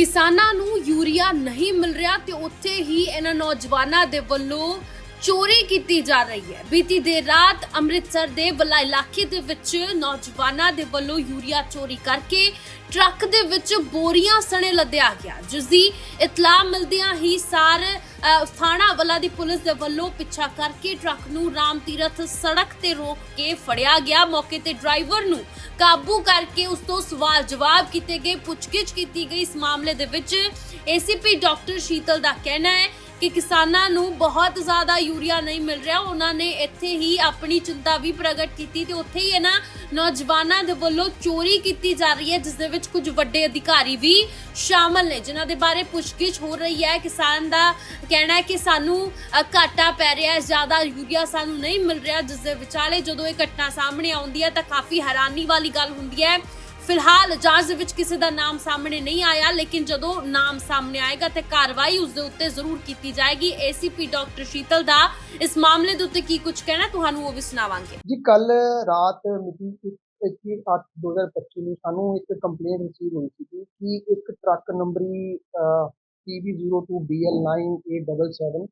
ਕਿਸਾਨਾਂ ਨੂੰ ਯੂਰੀਆ ਨਹੀਂ ਮਿਲ ਰਿਹਾ ਤੇ ਉੱਥੇ ਹੀ ਇਹਨਾਂ ਨੌਜਵਾਨਾਂ ਦੇ ਵੱਲੋਂ ਚੋਰੀ ਕੀਤੀ ਜਾ ਰਹੀ ਹੈ। ਬੀਤੀ ਦੇਰ ਰਾਤ ਅੰਮ੍ਰਿਤਸਰ ਦੇ ਬਲਾ ਇਲਾਕੇ ਦੇ ਵਿੱਚ ਨੌਜਵਾਨਾਂ ਦੇ ਵੱਲੋਂ ਯੂਰੀਆ ਚੋਰੀ ਕਰਕੇ ਟਰੱਕ ਦੇ ਵਿੱਚ ਬੋਰੀਆਂ ਸਣੇ ਲੱਦਿਆ ਗਿਆ। ਜਿਸ ਦੀ ਇਤਲਾਹ ਮਿਲਦਿਆਂ ਹੀ ਸਾਰ ਥਾਣਾ ਵਾਲਾ ਦੀ ਪੁਲਿਸ ਦੇ ਵੱਲੋਂ ਪਿੱਛਾ ਕਰਕੇ ਟਰੱਕ ਨੂੰ ਰਾਮ ਤੀਰਥ ਸੜਕ ਤੇ ਰੋਕ ਕੇ ਫੜਿਆ ਗਿਆ। ਮੌਕੇ ਤੇ ਡਰਾਈਵਰ ਨੂੰ ਕਾਬੂ ਕਰਕੇ ਉਸ ਤੋਂ ਸਵਾਲ ਜਵਾਬ ਕੀਤੇ ਗਏ। ਪੁੱਛਗਿੱਛ ਕੀਤੀ ਗਈ। ਇਸ ਮਾਮਲੇ ਦੇ ਵਿੱਚ ਏਸੀਪੀ ਡਾਕਟਰ ਸ਼ੀਤਲ ਦਾ ਕਹਿਣਾ ਹੈ ਕਿ ਕਿਸਾਨਾਂ ਨੂੰ ਬਹੁਤ ਜ਼ਿਆਦਾ ਯੂਰੀਆ ਨਹੀਂ ਮਿਲ ਰਿਹਾ। ਉਹਨਾਂ ਨੇ ਇੱਥੇ ਹੀ ਆਪਣੀ ਚਿੰਤਾ ਵੀ ਪ੍ਰਗਟ ਕੀਤੀ ਤੇ ਉੱਥੇ ਹੀ ਇਹਨਾਂ ਨੌਜਵਾਨਾਂ ਦੇ ਵੱਲੋਂ ਚੋਰੀ ਕੀਤੀ ਜਾ ਰਹੀ ਹੈ, ਜਿਸ ਦੇ ਵਿੱਚ ਕੁਝ ਵੱਡੇ ਅਧਿਕਾਰੀ ਵੀ ਸ਼ਾਮਲ ਨੇ, ਜਿਨ੍ਹਾਂ ਦੇ ਬਾਰੇ ਪੁੱਛਗਿੱਛ ਹੋ ਰਹੀ ਹੈ। ਕਿਸਾਨ ਦਾ ਕਹਿਣਾ ਹੈ ਕਿ ਸਾਨੂੰ ਘਾਟਾ ਪੈ ਰਿਹਾ ਹੈ, ਜ਼ਿਆਦਾ ਯੂਰੀਆ ਸਾਨੂੰ ਨਹੀਂ ਮਿਲ ਰਿਹਾ, ਜਿਸ ਦੇ ਵਿਚਾਲੇ ਜਦੋਂ ਇਹ ਘਟਨਾ ਸਾਹਮਣੇ ਆਉਂਦੀ ਹੈ ਤਾਂ ਕਾਫੀ ਹੈਰਾਨੀ ਵਾਲੀ ਗੱਲ ਹੁੰਦੀ ਹੈ। ਫਿਲਹਾਲ ਜਾਂਚ ਵਿੱਚ ਕਿਸੇ ਦਾ ਨਾਮ ਸਾਹਮਣੇ ਨਹੀਂ ਆਇਆ, ਲੇਕਿਨ ਜਦੋਂ ਨਾਮ ਸਾਹਮਣੇ ਆਏਗਾ ਤੇ ਕਾਰਵਾਈ ਉਸ ਦੇ ਉੱਤੇ ਜ਼ਰੂਰ ਕੀਤੀ ਜਾਏਗੀ। ਏਸੀਪੀ ਡਾਕਟਰ ਸ਼ੀਤਲ ਦਾ ਇਸ ਮਾਮਲੇ ਦੇ ਉੱਤੇ ਕੀ ਕੁਝ ਕਹਿਣਾ, ਤੁਹਾਨੂੰ ਉਹ ਵੀ ਸੁਣਾਵਾਂਗੇ। ਜੀ, ਕੱਲ ਰਾਤ ਮਿਤੀ 21/8/2025 ਨੂੰ ਸਾਨੂੰ ਇੱਕ ਕੰਪਲੇਂਟ ਰਿਸੀਵ ਹੋਈ ਸੀ ਕਿ ਇੱਕ ਟਰੱਕ ਨੰਬਰੀ PB02BL9877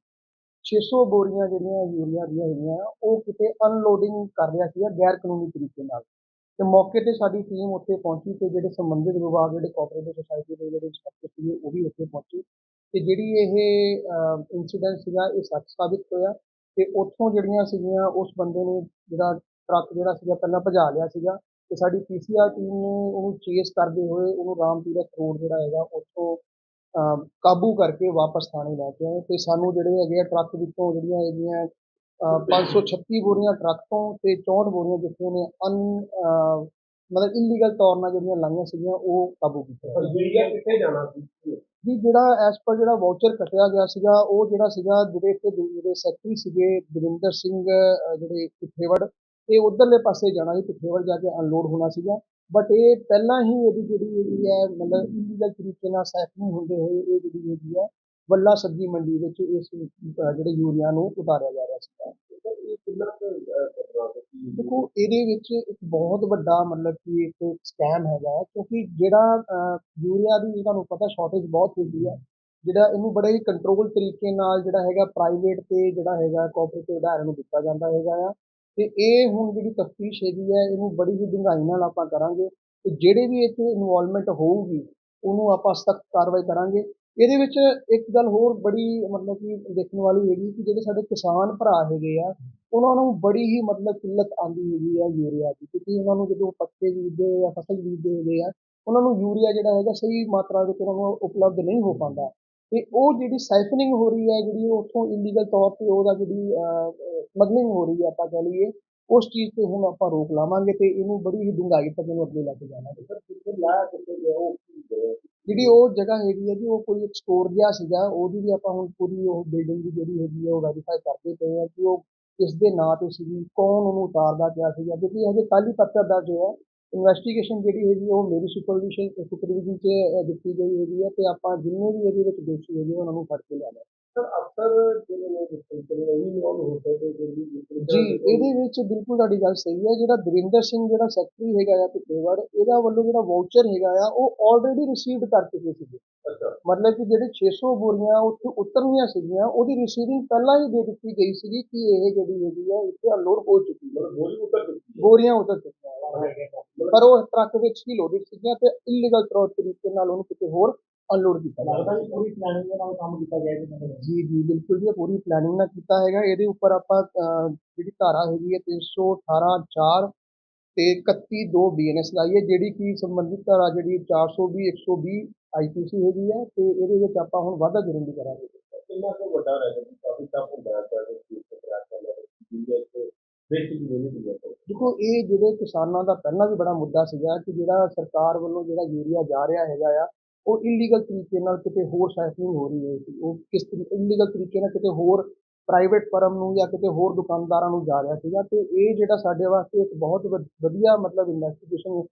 600 ਬੋਰੀਆਂ ਜਿਹੜੀਆਂ ਯੂਰੀਆ ਦੀਆਂ ਹੈਗੀਆਂ, ਉਹ ਕਿਤੇ ਅਨਲੋਡਿੰਗ ਕਰ ਰਿਹਾ ਸੀਗਾ ਗੈਰ ਕਾਨੂੰਨੀ ਤਰੀਕੇ ਨਾਲ। ਤੇ ਮੌਕੇ ਤੇ ਸਾਡੀ ਟੀਮ ਉੱਥੇ ਪਹੁੰਚੀ ਤੇ ਜਿਹੜੇ ਸੰਬੰਧਿਤ ਵਿਭਾਗ, ਜਿਹੜੇ ਕੋਆਪਰੇਟਿਵ ਸੋਸਾਇਟੀ ਦੇ ਜਿਹੜੇ ਇੰਸਪੈਕਟਰ ਸੀਗੇ, ਉਹ ਵੀ ਉੱਥੇ ਪਹੁੰਚੇ। ਤੇ ਜਿਹੜੀ ਇਹ ਇਨਸੀਡੈਂਟ ਸੀਗਾ, ਇਹ ਸੱਚ ਸਾਬਿਤ ਹੋਇਆ ਤੇ ਉੱਥੋਂ ਜਿਹੜੀਆਂ ਸੀਗੀਆਂ, ਉਸ ਬੰਦੇ ਨੇ ਜਿਹੜਾ ਟਰੱਕ ਜਿਹੜਾ ਸੀਗਾ, ਪਹਿਲਾਂ ਭਜਾ ਲਿਆ ਸੀਗਾ ਤੇ ਸਾਡੀ ਪੀਸੀਆਰ ਟੀਮ ਨੇ ਉਹਨੂੰ ਚੇਸ ਕਰਦੇ ਹੋਏ ਉਹਨੂੰ ਰਾਮ ਤੀਰਥ ਰੋਡ ਜਿਹੜਾ ਹੈਗਾ, ਉੱਥੋਂ ਕਾਬੂ ਕਰਕੇ ਵਾਪਸ ਥਾਣੇ ਲੈ ਕੇ ਆਏ ਤੇ ਸਾਨੂੰ ਜਿਹੜੇ ਹੈਗੇ ਆ, ਟਰੱਕ ਵਿੱਚੋਂ ਜਿਹੜੀਆਂ ਹੈਗੀਆਂ 536 ਬੋਰੀਆਂ ਟਰੱਕ ਤੋਂ ਤੇ 64 ਬੋਰੀਆਂ ਜਿੱਥੇ ਨੇ ਅਨ ਮਤਲਬ ਇਲੀਗਲ ਤੌਰ ਨਾਲ ਜਿਹੜੀਆਂ ਲਾਈਆਂ ਸੀਗੀਆਂ ਉਹ ਕਾਬੂ ਕੀਤਾ ਕਿੱਥੇ ਜਾਣਾ ਸੀ? ਜੀ ਜਿਹੜਾ ਐਸ ਪਰ ਜਿਹੜਾ ਵਾਊਚਰ ਕੱਟਿਆ ਗਿਆ ਸੀਗਾ ਉਹ ਜਿਹੜਾ ਸੀਗਾ ਜਿਹੜੇ ਇੱਥੇ ਜਿਹੜੇ ਸੈਕਟਰੀ ਸੀਗੇ ਦਵਿੰਦਰ ਸਿੰਘ ਜਿਹੜੇ ਪਿੱਠੇਵੜ ਇਹ ਉਧਰਲੇ ਪਾਸੇ ਜਾਣਾ ਸੀ ਪਿੱਠੇਵੜ ਜਾ ਕੇ ਅਨਲੋਡ ਹੋਣਾ ਸੀਗਾ। ਬਟ ਇਹ ਪਹਿਲਾਂ ਹੀ ਇਹਦੀ ਜਿਹੜੀ ਹੈਗੀ ਹੈ ਮਤਲਬ ਇਲੀਗਲ ਤਰੀਕੇ ਨਾਲ ਸੈਕਟਿੰਗ ਹੁੰਦੇ ਹੋਏ ਇਹ ਜਿਹੜੀ ਹੈਗੀ ਹੈ ਵੱਲਾ ਸਬਜ਼ੀ ਮੰਡੀ ਵਿੱਚ ਇਸ ਅਹ ਜਿਹੜੇ ਯੂਰੀਆ ਨੂੰ ਉਤਾਰਿਆ ਜਾ ਰਿਹਾ ਸੀਗਾ। ਇਹ ਕਿੰਨਾ ਕੁ ਦੇਖੋ ਇਹਦੇ ਵਿੱਚ ਇੱਕ ਬਹੁਤ ਵੱਡਾ ਮਤਲਬ ਕਿ ਇੱਕ ਸਕੈਮ ਹੈਗਾ ਹੈ ਕਿਉਂਕਿ ਜਿਹੜਾ ਅਹ, ਯੂਰੀਆ ਦੀ ਤੁਹਾਨੂੰ ਪਤਾ ਸ਼ਾਰਟੇਜ ਬਹੁਤ ਹੁੰਦੀ ਹੈ। ਜਿਹੜਾ ਇਹਨੂੰ ਬੜੇ ਹੀ ਕੰਟਰੋਲ ਤਰੀਕੇ ਨਾਲ ਜਿਹੜਾ ਹੈਗਾ ਪ੍ਰਾਈਵੇਟ ਤੇ ਜਿਹੜਾ ਹੈਗਾ ਕੋਆਪਰੇਟਿਵ ਅਦਾਰਿਆਂ ਨੂੰ ਦਿੱਤਾ ਜਾਂਦਾ ਹੈਗਾ ਆ। ਤੇ ਇਹ ਹੁਣ ਜਿਹੜੀ ਤਫਤੀਸ਼ ਹੈਗੀ ਹੈ ਇਹਨੂੰ ਬੜੀ ਹੀ ਡੂੰਘਾਈ ਨਾਲ ਆਪਾਂ ਕਰਾਂਗੇ ਤੇ ਜਿਹੜੇ ਵੀ ਇਹ 'ਚ ਇਨਵੋਲਵਮੈਂਟ ਹੋਊਗੀ ਉਹਨੂੰ ਆਪਾਂ ਸਖਤ ਕਾਰਵਾਈ ਕਰਾਂਗੇ। ਇਹਦੇ ਵਿੱਚ ਇੱਕ ਗੱਲ ਹੋਰ ਬੜੀ ਮਤਲਬ ਕਿ ਦੇਖਣ ਵਾਲੀ ਹੈਗੀ ਕਿ ਜਿਹੜੇ ਸਾਡੇ ਕਿਸਾਨ ਭਰਾ ਹੈਗੇ ਆ, ਉਹਨਾਂ ਨੂੰ ਬੜੀ ਹੀ ਮਤਲਬ ਕਿੱਲਤ ਆਂਦੀ ਹੈਗੀ ਆ ਯੂਰੀਆ ਦੀ, ਕਿਉਂਕਿ ਉਹਨਾਂ ਨੂੰ ਜਦੋਂ ਪੱਕੇ ਬੀਜਦੇ ਜਾਂ ਫਸਲ ਬੀਜਦੇ ਹੈਗੇ ਆ, ਉਹਨਾਂ ਨੂੰ ਯੂਰੀਆ ਜਿਹੜਾ ਹੈਗਾ ਸਹੀ ਮਾਤਰਾ ਵਿੱਚ ਉਹਨਾਂ ਨੂੰ ਉਪਲਬਧ ਨਹੀਂ ਹੋ ਪਾਉਂਦਾ। ਤੇ ਉਹ ਜਿਹੜੀ ਸਾਈਫਨਿੰਗ ਹੋ ਰਹੀ ਹੈ ਜਿਹੜੀ ਉਹ ਉੱਥੋਂ ਇਲੀਗਲ ਤੌਰ ਤੇ ਉਹਦਾ ਜਿਹੜੀ ਸਮਗਲਿੰਗ ਹੋ ਰਹੀ ਹੈ ਆਪਾਂ ਕਹਿ ਲਈਏ, ਉਸ ਚੀਜ਼ ਤੇ ਹੁਣ ਆਪਾਂ ਰੋਕ ਲਾਵਾਂਗੇ ਤੇ ਇਹਨੂੰ ਬੜੀ ਹੀ ਡੂੰਘਾਈ ਤੱਕ ਨੂੰ ਅੱਗੇ ਲੈ ਕੇ ਜਾਵਾਂਗੇ। ਸਰ, ਕਿੱਥੇ ਲਾਇਆ ਕਿੱਥੇ ਗਿਆ ਉਹ? ਜਿਹੜੀ ਉਹ ਜਗ੍ਹਾ ਹੈਗੀ ਹੈ ਜੀ, ਉਹ ਕੋਈ ਇੱਕ ਸਟੋਰ ਜਿਹਾ ਸੀਗਾ, ਉਹਦੀ ਵੀ ਆਪਾਂ ਹੁਣ ਪੂਰੀ ਉਹ ਬਿਲਡਿੰਗ ਦੀ ਜਿਹੜੀ ਹੈਗੀ ਹੈ ਉਹ ਵੈਰੀਫਾਈ ਕਰਦੇ ਪਏ ਆ ਕਿ ਉਹ ਕਿਸ ਦੇ ਨਾਂ ਤੇ ਸੀਗੀ, ਕੌਣ ਉਹਨੂੰ ਉਤਾਰਦਾ ਪਿਆ ਸੀਗਾ, ਕਿਉਂਕਿ ਹਜੇ ਕੱਲ੍ਹ ਹੀ ਪਰਚਾ ਦਰਜ ਹੋਇਆ। ਇਨਵੈਸਟੀਗੇਸ਼ਨ ਜਿਹੜੀ ਹੈਗੀ ਉਹ ਮੇਰੀ ਸੁਪਰਵਿਸ਼ਨ ਸੁਪਰਵਿਜ਼ਨ 'ਚ ਦਿੱਤੀ ਗਈ ਹੈਗੀ ਹੈ ਤੇ ਆਪਾਂ ਜਿੰਨੇ ਵੀ ਇਹਦੇ ਵਿੱਚ ਦੋਸ਼ੀ ਹੈਗੇ ਉਹਨਾਂ ਨੂੰ ਫੜ ਕੇ ਲਿਆਣਾ ਜੀ ਇਹਦੇ ਵਿੱਚ ਬਿਲਕੁਲ ਤੁਹਾਡੀ ਗੱਲ ਸਹੀ ਹੈ ਜਿਹੜਾ ਦਵਿੰਦਰ ਸਿੰਘ ਜਿਹੜਾ ਸੈਕਟਰੀ ਹੈਗਾ ਆ ਪਿੱਛੇਵੜ ਇਹਦਾ ਵੱਲੋਂ ਜਿਹੜਾ ਵਾਊਚਰ ਹੈਗਾ ਆ ਉਹ ਆਲਰੇਡੀ ਰਿਸੀਵਡ ਕਰ ਚੁੱਕੇ ਸੀਗੇ। ਅੱਛਾ। ਮਤਲਬ ਕਿ ਜਿਹੜੇ 600 ਬੋਰੀਆਂ ਉੱਥੇ ਉਤਰਨੀਆਂ ਸੀਗੀਆਂ ਉਹਦੀ ਰਿਸੀਵਿੰਗ ਪਹਿਲਾਂ ਹੀ ਦੇ ਦਿੱਤੀ ਗਈ ਸੀਗੀ ਕਿ ਇਹ ਜਿਹੜੀ ਹੈਗੀ ਹੈ ਇੱਥੇ ਅਨਲੋਡ ਹੋ ਚੁੱਕੀ ਹੈ। ਗੋਲੀ ਉਤਰ ਚੁੱਕੀ ਬੋਰੀਆਂ ਉਤਰ ਚੁੱਕੀਆਂ। ਪਰ ਉਹ ਟਰੱਕ ਵਿੱਚ ਹੀ ਲੋਡਡ ਸੀਗੀਆਂ ਤੇ ਇਲੀਗਲ ਤੌਰ ਤਰੀਕੇ ਨਾਲ ਉਹਨੂੰ ਕਿਤੇ ਹੋਰ ਅਨਲੋਡ ਕੀਤਾ ਜਾ ਰਿਹਾ ਪੂਰੀ ਪਲੈਨਿੰਗ ਦੇ ਨਾਲ ਕੰਮ ਕੀਤਾ ਗਿਆ ਜੀ। ਜੀ ਜੀ ਬਿਲਕੁਲ ਜੀ ਪੂਰੀ ਪਲੈਨਿੰਗ ਨਾਲ ਕੀਤਾ ਹੈਗਾ। ਇਹਦੇ ਉੱਪਰ ਆਪਾਂ ਜਿਹੜੀ ਧਾਰਾ ਹੈਗੀ ਹੈ 318 4 ਤੇ 31 2 ਬੀਐਨਐਸ ਲਾਈ ਹੈ ਜਿਹੜੀ ਕਿ ਸੰਬੰਧਿਤ ਧਾਰਾ ਜਿਹੜੀ 420 120 ਆਈਪੀਸੀ ਹੈਗੀ ਹੈ ਤੇ ਇਹਦੇ ਵਿੱਚ ਆਪਾਂ ਹੁਣ ਵਾਧਾ ਜੁਰਮ ਵੀ ਕਰਾਂਗੇ। ਕਿੰਨਾ ਕੁ ਵੱਡਾ ਰਹਿ ਗਿਆ ਕਾਫੀ ਟਫ ਹੁੰਦਾ ਹੈ ਸਰ ਇਸ ਤਰ੍ਹਾਂ ਦਾ ਯੂਰੀਆ ਤੇ ਦੇਖੋ ਇਹ ਜਿਹੜੇ ਕਿਸਾਨਾਂ ਦਾ ਪਹਿਲਾਂ ਵੀ ਬੜਾ ਮੁੱਦਾ ਸੀਗਾ ਕਿ ਜਿਹੜਾ ਸਰਕਾਰ ਵੱਲੋਂ ਜਿਹੜਾ ਯੂਰੀਆ ਜਾ ਰਿਹਾ ਹੈਗਾ ਆ ਉਹ ਇਲੀਗਲ ਤਰੀਕੇ ਨਾਲ ਕਿਤੇ ਹੋਰ ਸਾਈਕਲਿੰਗ ਹੋ ਰਹੀ ਹੈ ਉਹ ਕਿਸ ਇਲੀਗਲ ਤਰੀਕੇ ਨਾਲ ਕਿਤੇ ਹੋਰ ਪ੍ਰਾਈਵੇਟ ਫਰਮ ਨੂੰ ਜਾਂ ਕਿਤੇ ਹੋਰ ਦੁਕਾਨਦਾਰਾਂ ਨੂੰ ਜਾ ਰਿਹਾ ਸੀਗਾ ਤੇ ਇਹ ਜਿਹੜਾ ਸਾਡੇ ਵਾਸਤੇ ਇੱਕ ਬਹੁਤ ਵਧੀਆ ਮਤਲਬ ਇਨਵੈਸਟੀਗੇਸ਼ਨ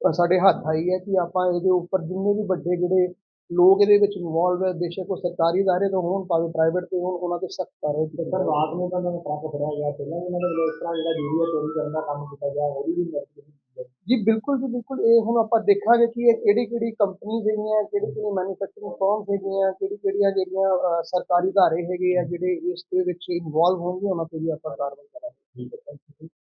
ਸਾਡੇ ਹੱਥ ਆਈ ਹੈ ਕਿ ਆਪਾਂ ਇਹਦੇ ਉੱਪਰ ਜਿੰਨੇ ਵੀ ਵੱਡੇ ਜਿਹੜੇ ਲੋਕ ਇਹਦੇ ਵਿੱਚ ਇਨਵੋਲਵ ਹੈ ਬੇਸ਼ੱਕ ਉਹ ਸਰਕਾਰੀ ਦਾਇਰੇ ਤੋਂ ਹੋਣ ਭਾਵੇਂ ਪ੍ਰਾਈਵੇਟ ਤੇ ਹੋਣ ਉਹਨਾਂ ਤੇ ਸਖਤ ਕਾਰਵਾਈ ਕੀਤੀ ਸਰ ਰਾਤ ਨੂੰ ਤਾਂ ਉਹਨਾਂ ਨੂੰ ਟਰੱਕ ਫੜਿਆ ਗਿਆ। ਪਹਿਲਾਂ ਉਹਨਾਂ ਦੇ ਵੱਲੋਂ ਇਸ ਤਰ੍ਹਾਂ ਜਿਹੜਾ ਜੂਰੀਆ ਚੋਰੀ ਕਰਨ ਦਾ ਕੰਮ ਕੀਤਾ ਗਿਆ ਉਹਦੀ ਵੀ ਇਨਵੈਸਟੀਗੇਸ਼ਨ ਜੀ, ਬਿਲਕੁਲ ਜੀ, ਬਿਲਕੁਲ। ਇਹ ਹੁਣ ਆਪਾਂ ਦੇਖਾਂਗੇ ਕਿ ਇਹ ਕਿਹੜੀ ਕਿਹੜੀ ਕੰਪਨੀ ਹੈਗੀਆਂ ਕਿਹੜੀ ਕਿਹੜੀ ਮੈਨੂਫੈਕਚਰਿੰਗ ਫਰਮਸ ਹੈਗੀਆਂ ਕਿਹੜੀ ਕਿਹੜੀਆਂ ਜਿਹੜੀਆਂ ਸਰਕਾਰੀ ਅਦਾਰੇ ਹੈਗੇ ਆ, ਜਿਹੜੇ ਇਸ ਦੇ ਵਿੱਚ ਇਨਵੋਲਵ ਹੋਣਗੇ, ਉਹਨਾਂ ਤੇ ਵੀ ਆਪਾਂ ਕਾਰਵਾਈ ਕਰਾਂਗੇ। ਠੀਕ ਹੈ